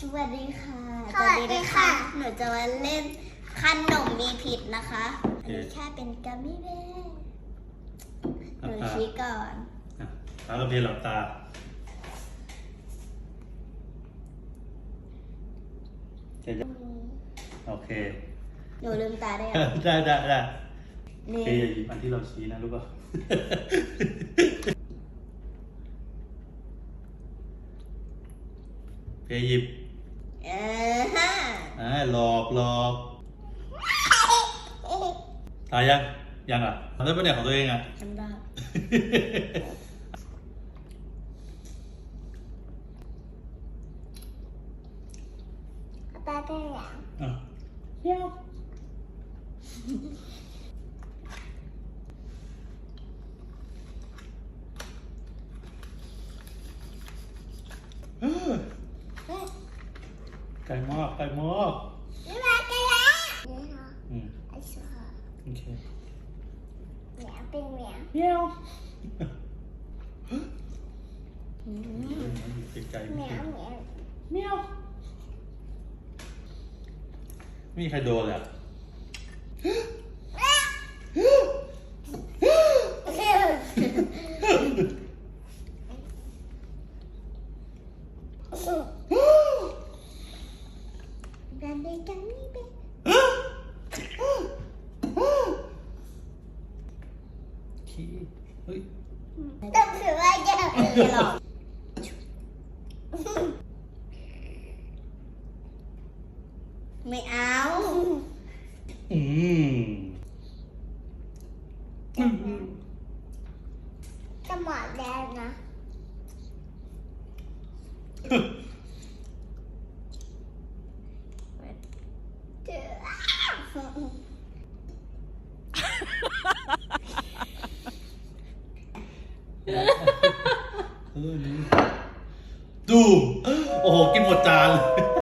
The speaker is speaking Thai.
สวัสดีค่ะสวัสดีค่ะ หนูจะมาเล่นขนมมีพิษนะคะ อันนี้แค่เป็นกัมมี่แบร์หนูชี้ก่อนอะตาก็เพียนหลับตาเสร็จยังโอเค หนูลืมตาได้ได้ได้ได้นี่เพียอย่าหยิบอันที่เราชี้นะรู้ป่ะเพียหยิบ เออฮะอ่าหลอกหลอกตายยัง ยังอะทำได้ปะเนี่ยของตัวเองอะ ทำได้ตาเป็นหลังอะเที่ยว ไก่มอกไก่มอกนี่มากันแล้วนี่ค่ะอืมไอ้ชัวร์โอเคเหมียวเป็นเหมียวเที่ยวติดใจเหมียวเหมียวเมียวไม่มีใครโดนเลยอะ กัน เป็นกันนี่เป็นขี้เฮ้ยต้องถือว่าจะไม่หรอกไม่เอา อืมจะหมดแล้วนะ เจอ เออนี่ ดู โอ้โห กินหมดจานเลย